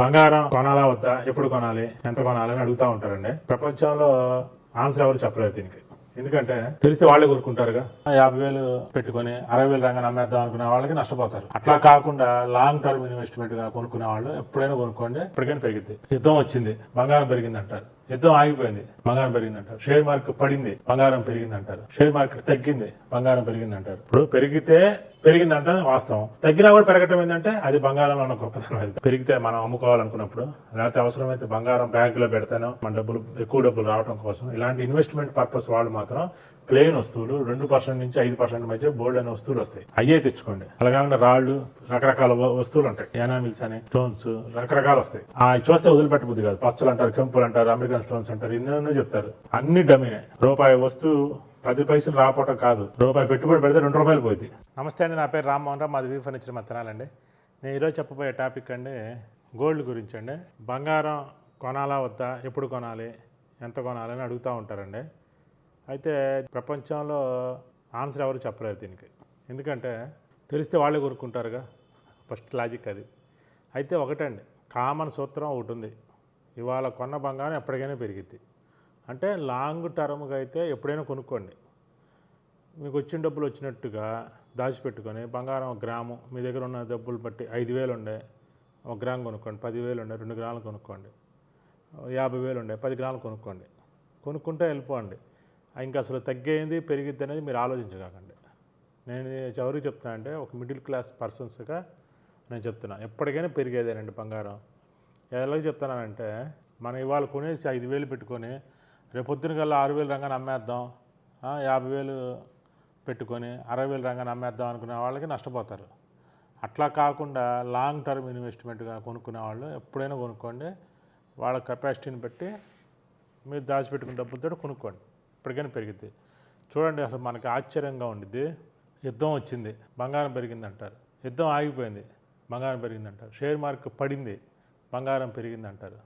బంగారం కొనాలా వద్దా? ఎప్పుడు కొనాలి? ఎంత కొనాలి అని అడుగుతూ ఉంటారండి. ప్రపంచంలో ఆన్సర్ ఎవరు చెప్పలేదు దీనికి. ఎందుకంటే తెలిస్తే వాళ్ళే కోరుకుంటారుగా. యాభై వేలు పెట్టుకుని అరవై వేలు రంగా నమ్మేద్దాం అనుకునే వాళ్ళకి నష్టపోతారు. అట్లా కాకుండా లాంగ్ టర్మ్ ఇన్వెస్ట్మెంట్గా కొనుక్కునే వాళ్ళు ఎప్పుడైనా కొనుక్కోండి ఎప్పటికైనా పెరిగింది యుద్ధం వచ్చింది బంగారం పెరిగింది అంటారు యుద్ధం ఆగిపోయింది. బంగారం పెరిగింది అంటారు షేర్ మార్కెట్ పడింది. బంగారం పెరిగింది అంటారు షేర్ మార్కెట్ తగ్గింది. బంగారం పెరిగింది అంటారు ఇప్పుడు పెరిగితే పెరిగిందంటే వాస్తవం. తగ్గినా కూడా పెరగటం ఏంటంటే అది బంగారంలో ఉన్న గొప్పతనం అది పెరిగితే మనం అమ్ముకోవాలనుకున్నప్పుడు లేకపోతే అవసరమైతే బంగారం బ్యాంకులో పెడతాను మన డబ్బులు ఎక్కువ డబ్బులు రావడం కోసం ఇలాంటి ఇన్వెస్ట్మెంట్ పర్పస్ వాళ్ళు మాత్రం ప్లేన్ వస్తువులు రెండు పర్సెంట్ నుంచి ఐదు పర్సెంట్ మధ్య బోల్డ్ అనే వస్తువులు వస్తాయి. అయ్యే తెచ్చుకోండి. అలాగే రాళ్ళు రకరకాల వస్తువులు ఉంటాయి. ఎనామిల్స్ అని స్టోన్స్ రకరకాలు వస్తాయి. ఆ చూస్తే వదిలిపెట్టబుద్ది కాదు. పచ్చలు అంటారు కెంపులు అంటారు అమెరికా స్టోన్స్ అంటారు ఎన్నెన్నో చెప్తారు. అన్ని డమ్మినే. రూపాయి వస్తువు పది పైసలు రాపోవటం కాదు. రూపాయి పెట్టుబడి పెడితే రెండు రూపాయలు పోయింది నమస్తే అండి నా పేరు రామ్మోహన్ రావు. మాది వీ ఫర్నిచర్ మత్తనాలండి నేను ఈరోజు చెప్పబోయే టాపిక్ అండి గోల్డ్ గురించి అండి. బంగారం కొనాలా వద్దా? ఎప్పుడు కొనాలి? ఎంత కొనాలి అని అడుగుతూ ఉంటారండి. అయితే ప్రపంచంలో ఆన్సర్ ఎవరు చెప్పలేరు దీనికి. ఎందుకంటే తెలిస్తే వాళ్ళే కొనుక్కుంటారుగా. ఫస్ట్ లాజిక్ అది. అయితే ఒకటండి కామన్ సూత్రం ఒకటి ఉంది. ఇవాళ కొన్న బంగారం ఎప్పటికైనా పెరిగిద్ది. అంటే లాంగ్ టర్మ్గా అయితే ఎప్పుడైనా కొనుక్కోండి. మీకు వచ్చిన డబ్బులు వచ్చినట్టుగా దాచిపెట్టుకొని బంగారం ఒక గ్రాము మీ దగ్గర ఉన్న డబ్బులు బట్టి ఐదు వేలు ఉండే ఒక గ్రామ్ కొనుక్కోండి పదివేలు ఉండే రెండు గ్రాములు కొనుక్కోండి యాభై వేలు ఉండే పది గ్రాములు కొనుక్కోండి. కొనుక్కుంటే వెళ్ళిపోండి. ఇంకా అసలు తగ్గేది పెరిగిద్ది అనేది మీరు ఆలోచించకండి. నేను ఎవరికి చెప్తాను అంటే ఒక మిడిల్ క్లాస్ పర్సన్స్గా నేను చెప్తున్నా ఎప్పటికైనా పెరిగేదేనండి బంగారం. ఎలా చెప్తున్నానంటే మనం ఇవాళ కొనేసి ఐదు వేలు పెట్టుకొని రేపు పొద్దున కల్లా ఆరు వేలు రంగాన్ని అమ్మేద్దాం యాభై వేలు పెట్టుకొని అరవై వేలు రంగాన్ని అమ్మేద్దాం అనుకునే వాళ్ళకి నష్టపోతారు. అట్లా కాకుండా లాంగ్ టర్మ్ ఇన్వెస్ట్మెంట్గా కొనుక్కునే వాళ్ళు ఎప్పుడైనా కొనుక్కోండి వాళ్ళ కెపాసిటీని బట్టి మీరు దాచిపెట్టుకున్న డబ్బులతో కొనుక్కోండి. ఇప్పటికైనా పెరిగిద్ది. చూడండి అసలు మనకి ఆశ్చర్యంగా ఉండిద్ది. యుద్ధం వచ్చింది. బంగారం పెరిగింది అంటారు యుద్ధం ఆగిపోయింది. బంగారం పెరిగింది అంటారు షేర్ మార్కెట్ పడింది. బంగారం పెరిగింది అంటారు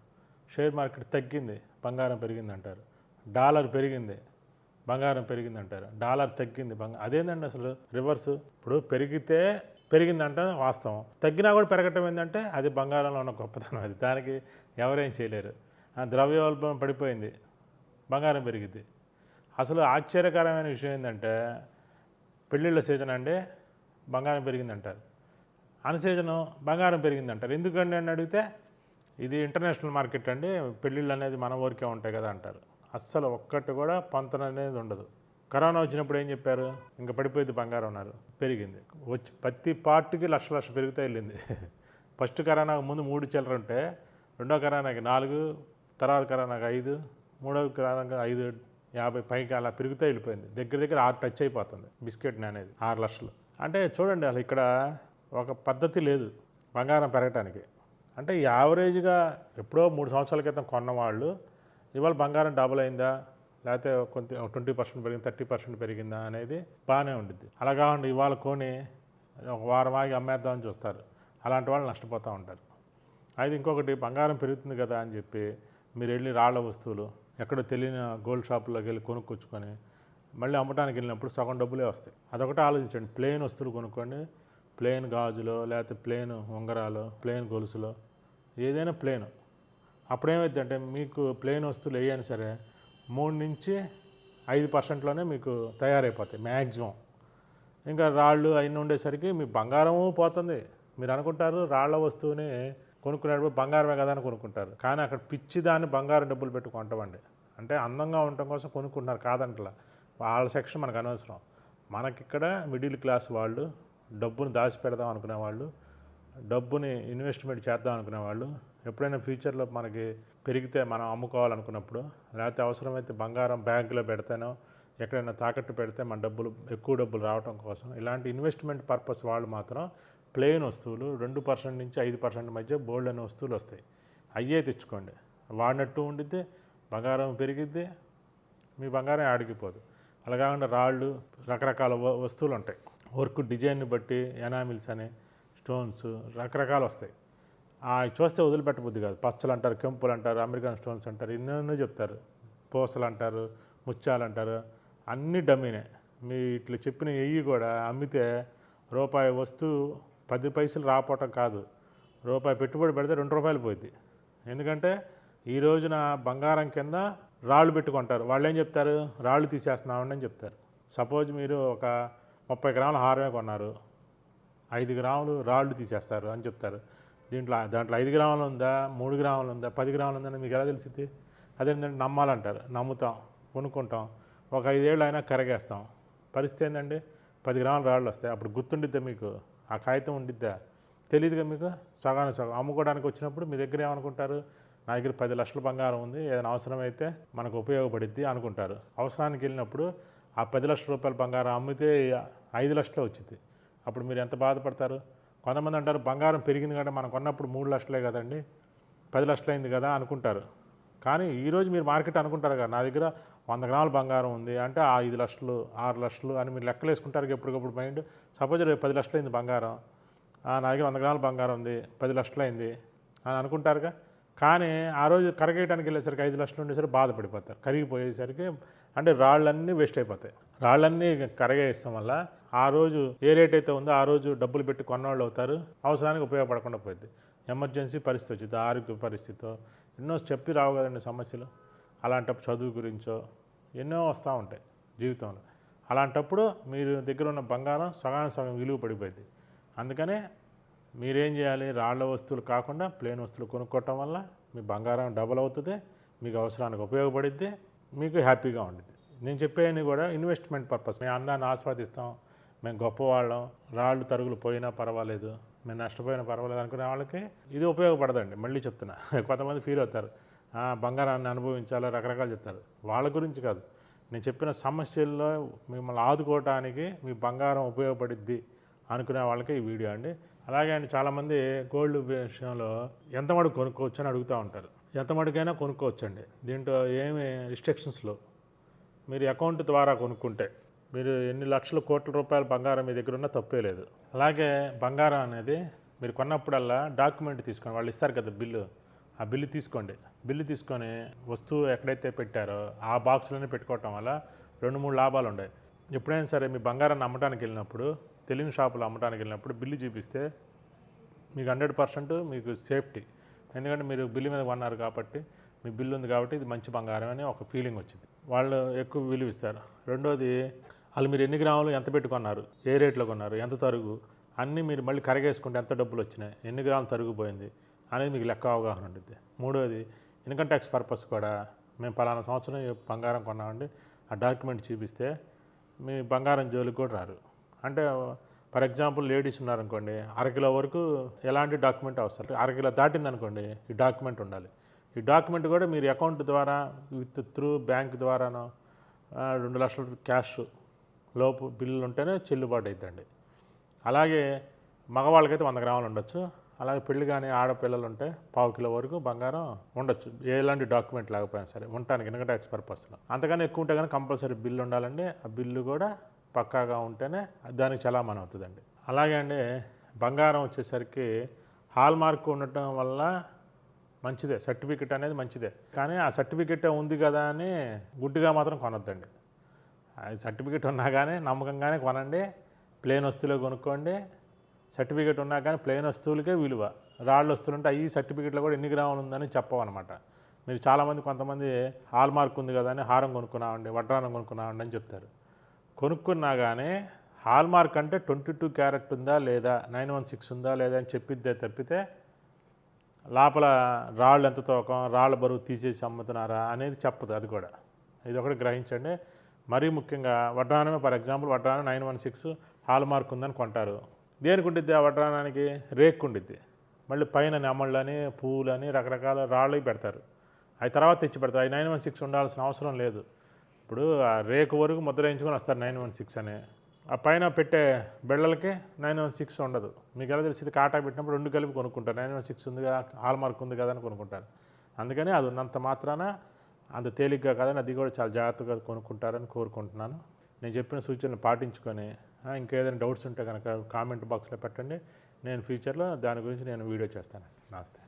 షేర్ మార్కెట్ తగ్గింది బంగారం పెరిగింది అంటారు డాలర్ పెరిగింది బంగారం పెరిగింది అంటారు డాలర్ తగ్గింది బంగారం అదేంటండి అసలు రివర్స్? ఇప్పుడు పెరిగితే పెరిగిందంటే వాస్తవం. తగ్గినా కూడా పెరగటం ఏంటంటే అది బంగారంలో ఉన్న గొప్పతనం. అది దానికి ఎవరేం చేయలేరు. ద్రవ్యోల్బణం పడిపోయింది బంగారం పెరిగింది. అసలు ఆశ్చర్యకరమైన విషయం ఏంటంటే పెళ్ళిళ్ళ సీజన్ అంటే బంగారం పెరిగిందంటారు. అన్ సీజను బంగారం పెరిగిందంటారు. ఎందుకండి అని అడిగితే ఇది ఇంటర్నేషనల్ మార్కెట్ అండి. పెళ్ళిళ్ళు అనేది మన ఊరికే ఉంటాయి కదా అంటారు. అస్సలు ఒక్కటి కూడా పంతన అనేది ఉండదు. కరోనా వచ్చినప్పుడు ఏం చెప్పారు? ఇంకా పడిపోయింది బంగారం ఉన్నారు పెరిగింది. వచ్చి ప్రతి పార్ట్కి లక్ష లక్ష పెరుగుతూ వెళ్ళింది. ఫస్ట్ కరోనాకు ముందు మూడు చిల్లర ఉంటే రెండో కరోనాకి నాలుగు తర్వాత కరోనాకి ఐదు మూడవ కరోనాకి ఐదు యాభై పైకి అలా పెరుగుతూ వెళ్ళిపోయింది. దగ్గర దగ్గర ఆరు టచ్ అయిపోతుంది బిస్కెట్ అనేది ఆరు లక్షలు. అంటే చూడండి అసలు ఇక్కడ ఒక పద్ధతి లేదు. బంగారం పెరగటానికి. అంటే యావరేజ్గా ఎప్పుడో మూడు సంవత్సరాల క్రితం కొన్న వాళ్ళు ఇవాళ బంగారం డబుల్ అయిందా? లేకపోతే కొంత ట్వంటీ పర్సెంట్ పెరిగింది? థర్టీ పర్సెంట్ పెరిగిందా? అనేది బాగానే ఉంటుంది అలా కాకుండా ఇవాళ కొని ఒక వారం ఆగి అమ్మేద్దామని చూస్తారు. అలాంటి వాళ్ళు నష్టపోతూ ఉంటారు. అయితే ఇంకొకటి బంగారం పెరుగుతుంది కదా అని చెప్పి మీరు వెళ్ళి రాళ్ళ వస్తువులు ఎక్కడో తెలియని గోల్డ్ షాపులోకి వెళ్ళి కొనుక్కొచ్చుకొని మళ్ళీ అమ్మటానికి వెళ్ళినప్పుడు సగం డబ్బులే వస్తాయి. అదొకటి ఆలోచించండి. ప్లేన్ వస్తువులు కొనుక్కోండి ప్లేన్ గాజులో లేకపోతే ప్లేన్ ఉంగరాలు ప్లేన్ గొలుసులో ఏదైనా ప్లేన్. అప్పుడేమైందంటే మీకు ప్లేన్ వస్తువులు వేయని సరే మూడు నుంచి ఐదు పర్సెంట్లోనే మీకు తయారైపోతాయి మ్యాక్సిమం ఇంకా రాళ్ళు అయిన ఉండేసరికి మీ బంగారము పోతుంది. మీరు అనుకుంటారు రాళ్ళ వస్తువుని కొనుక్కునేటప్పుడు బంగారమే కదా అని కొనుక్కుంటారు. కానీ అక్కడ పిచ్చి దాన్ని బంగారం డబ్బులు పెట్టి కొంటామండి. అంటే అందంగా ఉండటం కోసం కొనుక్కుంటున్నారు కాదంటలా. వాళ్ళ సెక్షన్ మనకు అనవసరం. మనకిక్కడ మిడిల్ క్లాస్ వాళ్ళు డబ్బుని దాచిపెడదాం అనుకునే వాళ్ళు డబ్బుని ఇన్వెస్ట్మెంట్ చేద్దాం అనుకునే వాళ్ళు ఎప్పుడైనా ఫ్యూచర్లో మనకి పెరిగితే మనం అమ్ముకోవాలనుకున్నప్పుడు లేకపోతే అవసరమైతే బంగారం బ్యాంకులో పెడితేనో ఎక్కడైనా తాకట్టు పెడితే మన డబ్బులు ఎక్కువ డబ్బులు రావడం కోసం. ఇలాంటి ఇన్వెస్ట్మెంట్ పర్పస్ వాళ్ళు మాత్రం ప్లేన్ వస్తువులు రెండు పర్సెంట్ నుంచి ఐదు పర్సెంట్ మధ్య బోల్డ్ అనే వస్తువులు వస్తాయి. అయ్యే తెచ్చుకోండి. వాడినట్టు ఉండిద్ది బంగారం పెరిగిద్ది మీ బంగారం ఆడిగిపోదు అలా కాకుండా రాళ్ళు రకరకాల వ- వస్తువులు ఉంటాయి. వర్క్ డిజైన్ని బట్టి ఎనామిల్స్ అని స్టోన్స్ రకరకాలు వస్తాయి. ఆ చూస్తే వదిలిపెట్టబుద్ది కాదు. పచ్చలు అంటారు కెంపులు అంటారు అమెరికన్ స్టోన్స్ అంటారు ఎన్నెన్నో చెప్తారు. పూసలు అంటారు ముత్యాలు అంటారు అన్ని డమ్మీనే. మీ ఇట్లా చెప్పిన ఎయ్యి కూడా అమ్మితే రూపాయి వస్తువు పది పైసలు రాపోవటం కాదు. రూపాయి పెట్టుబడి పెడితే రెండు రూపాయలు పోయింది ఎందుకంటే ఈ రోజున బంగారం కింద రాళ్ళు పెట్టుకుంటారు. వాళ్ళు ఏం చెప్తారు? రాళ్ళు తీసేస్తున్నామండి అని చెప్తారు. సపోజ్ మీరు ఒక ముప్పై గ్రాముల హారమే కొన్నారు. ఐదు గ్రాములు రాళ్ళు తీసేస్తారు అని చెప్తారు. దీంట్లో దాంట్లో ఐదు గ్రాములు ఉందా మూడు గ్రాములు ఉందా పది గ్రాములు ఉందని మీకు ఎలా తెలిసింది అదేంటంటే నమ్మాలంటారు. నమ్ముతాం కొనుక్కుంటాం. ఒక ఐదేళ్ళు అయినా కరగేస్తాం. పరిస్థితి ఏంటండి పది గ్రాములు రాళ్ళు వస్తాయి. అప్పుడు గుర్తుండిద్దా మీకు? ఆ కాగితం ఉండిద్దా? తెలియదుగా మీకు? సగాను సగం. అమ్ముకోవడానికి వచ్చినప్పుడు మీ దగ్గర ఏమనుకుంటారు? నా దగ్గర పది లక్షల బంగారం ఉంది. ఏదైనా అవసరమైతే మనకు ఉపయోగపడిద్ది అనుకుంటారు. అవసరానికి వెళ్ళినప్పుడు ఆ పది లక్షల రూపాయల బంగారం అమ్మితే ఐదు లక్షలే వచ్చింది. అప్పుడు మీరు ఎంత బాధపడతారు? కొంతమంది అంటారు బంగారం పెరిగింది కదా మనం కొన్నప్పుడు మూడు లక్షలే కదండి పది లక్షలు అయింది కదా అనుకుంటారు. కానీ ఈరోజు మీరు మార్కెట్ అనుకుంటారు కదా నా దగ్గర వంద గ్రాముల బంగారం ఉంది అంటే ఆ ఐదు లక్షలు ఆరు లక్షలు అని మీరు లెక్కలు వేసుకుంటారు ఎప్పటికప్పుడు మైండ్. సపోజ్ రేపు పది లక్షలు అయింది బంగారం నా దగ్గర వంద గ్రాముల బంగారం ఉంది పది లక్షలు అయింది అని అనుకుంటారుగా? కానీ ఆ రోజు కరగేయడానికి వెళ్ళేసరికి ఐదు లక్షలు ఉండేసరికి బాధపడిపోతారు. కరిగిపోయేసరికి అంటే రాళ్ళన్నీ వేస్ట్ అయిపోతాయి. రాళ్ళన్నీ కరగేస్తాం వల్ల ఆ రోజు ఏ రేట్ అయితే ఉందో ఆ రోజు డబ్బులు పెట్టి కొన్నవాళ్ళు అవుతారు. అవసరానికి ఉపయోగపడకుండా పోయింది ఎమర్జెన్సీ పరిస్థితి వచ్చింది ఆరోగ్య పరిస్థితితో ఎన్నో చెప్పి రావు కదండి సమస్యలు. అలాంటప్పుడు చదువు గురించో ఎన్నో వస్తూ ఉంటాయి జీవితంలో. అలాంటప్పుడు మీరు దగ్గర ఉన్న బంగారం సగానికి సగం విలువ పడిపోయింది అందుకనే మీరేం చేయాలి? రాళ్ళ వస్తువులు కాకుండా ప్లేన్ వస్తువులు కొనుక్కోవటం వల్ల మీ బంగారం డబుల్ అవుతుంది మీకు అవసరానికి ఉపయోగపడిద్ది మీకు హ్యాపీగా ఉండిద్ది. నేను చెప్పేవన్నీ కూడా ఇన్వెస్ట్మెంట్ పర్పస్. మేము అందాన్ని ఆస్వాదిస్తాం మేము గొప్పవాళ్ళం రాళ్ళు తరుగులు పోయినా పర్వాలేదు మేము నష్టపోయినా పర్వాలేదు అనుకునే వాళ్ళకి ఇది ఉపయోగపడదండి. మళ్ళీ చెప్తున్నా కొంతమంది ఫీల్ అవుతారు. బంగారాన్ని అనుభవించాలో? రకరకాలు చెప్తారు. వాళ్ళ గురించి కాదు. నేను చెప్పిన సమస్యల్లో మిమ్మల్ని ఆదుకోవటానికి మీ బంగారం ఉపయోగపడిద్ది అనుకునే వాళ్ళకి ఈ వీడియో అండి. అలాగే అండి చాలామంది గోల్డ్ విషయంలో ఎంత మటుకు కొనుక్కోవచ్చు అని అడుగుతూ ఉంటారు. ఎంత మటుకైనా కొనుక్కోవచ్చండి. దీంట్లో ఏమి రిస్ట్రిక్షన్స్లో మీరు అకౌంట్ ద్వారా కొనుక్కుంటే మీరు ఎన్ని లక్షల కోట్ల రూపాయల బంగారం మీ దగ్గర ఉన్నా తప్పే లేదు. అలాగే బంగారం అనేది మీరు కొన్నప్పుడల్లా డాక్యుమెంట్ తీసుకోండి. వాళ్ళు ఇస్తారు కదా బిల్లు. ఆ బిల్లు తీసుకోండి. బిల్లు తీసుకొని వస్తువు ఎక్కడైతే పెట్టారో ఆ బాక్స్లోనే పెట్టుకోవటం వల్ల రెండు మూడు లాభాలు ఉన్నాయి ఎప్పుడైనా సరే మీ బంగారాన్ని అమ్మటానికి వెళ్ళినప్పుడు తెలియని షాపులో అమ్మటానికి వెళ్ళినప్పుడు బిల్లు చూపిస్తే మీకు హండ్రెడ్ పర్సెంట్ మీకు సేఫ్టీ. ఎందుకంటే మీరు బిల్లు మీద కొన్నారు కాబట్టి మీ బిల్లు ఉంది కాబట్టి ఇది మంచి బంగారం అని ఒక ఫీలింగ్ వచ్చింది. వాళ్ళు ఎక్కువ విలువ ఇస్తారు. రెండోది వాళ్ళు మీరు ఎన్ని గ్రాములు ఎంత పెట్టుకున్నారు ఏ రేట్లో కొన్నారు ఎంత తరుగు అన్నీ మీరు మళ్ళీ కరగేసుకుంటే ఎంత డబ్బులు వచ్చినాయి ఎన్ని గ్రాములు తరుగుపోయింది అనేది మీకు లెక్క అవగాహన ఉంటుంది మూడోది ఇన్కమ్ ట్యాక్స్ పర్పస్ కూడా మేము పలానా సంవత్సరం బంగారం కొన్నామండి. ఆ డాక్యుమెంట్ చూపిస్తే మీ బంగారం జోలికి కూడా రారు. అంటే ఫర్ ఎగ్జాంపుల్ లేడీస్ ఉన్నారనుకోండి అరకిలో వరకు ఎలాంటి డాక్యుమెంట్ అవసరం? అరకిలో దాటిందనుకోండి ఈ డాక్యుమెంట్ ఉండాలి. ఈ డాక్యుమెంట్ కూడా మీరు అకౌంట్ ద్వారా విత్ త్రూ బ్యాంక్ ద్వారానో రెండు లక్షల క్యాష్ లోపు బిల్లులు ఉంటేనే చెల్లుబాటు అవుతుందండి అలాగే మగవాళ్ళకైతే వంద గ్రాములు ఉండొచ్చు. అలాగే పెళ్ళి కానీ ఆడపిల్లలు ఉంటే పావు కిలో వరకు బంగారం ఉండొచ్చు. ఎలాంటి డాక్యుమెంట్ లేకపోయినా సరే ఉండటానికి ఇన్కమ్ ట్యాక్స్ పర్పస్లో అంతకన్నా ఎక్కువ ఉంటే కానీ కంపల్సరీ బిల్లు ఉండాలండి. ఆ బిల్లు కూడా పక్కాగా ఉంటేనే దానికి చలామణి అవుతుందండి. అలాగే అండి బంగారం వచ్చేసరికి హాల్ మార్క్ ఉండటం వల్ల మంచిదే సర్టిఫికెట్ అనేది మంచిదే. కానీ ఆ సర్టిఫికెట్ ఉంది కదా అని గుడ్డుగా మాత్రం కొనొద్దండి. సర్టిఫికెట్ ఉన్నా కానీ నమ్మకంగానే కొనండి ప్లేన్ వస్తువులే కొనుక్కోండి. సర్టిఫికెట్ ఉన్నా కానీ ప్లేన్ వస్తువులకే విలువ. రాళ్ళు వస్తువులు ఉంటే ఈ సర్టిఫికెట్లో కూడా ఎన్ని గ్రాములు ఉందని చెప్పవన్నమాట మీరు చాలామంది కొంతమంది హాల్ మార్క్ ఉంది కదా అని హారం కొనుక్కున్నామండి వడ్రానం కొనుక్కున్నామండి అని చెప్తారు. కొనుక్కున్నా కానీ అంటే ట్వంటీ టూ క్యారెట్ ఉందా లేదా నైన్ వన్ సిక్స్ ఉందా లేదా అని చెప్పిద్దే తప్పితే లోపల రాళ్ళు ఎంత తూకం రాళ్ళ బరువు తీసేసి అమ్ముతున్నారా అనేది చెప్పదు అది కూడా. ఇది ఒకటి గ్రహించండి. మరీ ముఖ్యంగా వడ్రానమే ఫర్ ఎగ్జాంపుల్ వడ్రానం నైన్ వన్ సిక్స్ హాల్మార్క్ ఉందని కొంటారు. దేనికి ఉండిద్ది ఆ వడ్రానానికి? రేక్ ఉండిద్ది. మళ్ళీ పైన నెమళ్ళని పూలని రకరకాల రాళ్ళు పెడతారు. అవి తర్వాత తెచ్చి పెడతారు. అవి నైన్ వన్ సిక్స్ ఉండాల్సిన అవసరం లేదు. ఇప్పుడు ఆ రేకు వరకు ముద్రాయించుకొని వస్తారు నైన్ వన్ సిక్స్ అనే. ఆ పైన పెట్టే బెళ్ళలకి నైన్ వన్ సిక్స్ ఉండదు. మీకు ఎలా తెలిసింది కాటా పెట్టినప్పుడు రెండు కలిపి కొనుక్కుంటారు నైన్ వన్ సిక్స్ ఉంది కదా హాల్ మార్క్ ఉంది కదా అని కొనుక్కుంటారు అందుకని అది ఉన్నంత మాత్రాన అంత తేలిగ్గా కాదని అది కూడా చాలా జాగ్రత్తగా కొనుక్కుంటారని కోరుకుంటున్నాను. నేను చెప్పిన సూచనలు పాటించుకొని ఇంకేదైనా డౌట్స్ ఉంటే కనుక కామెంట్ బాక్స్లో పెట్టండి. నేను ఫ్యూచర్లో దాని గురించి నేను వీడియో చేస్తాను. నమస్తే.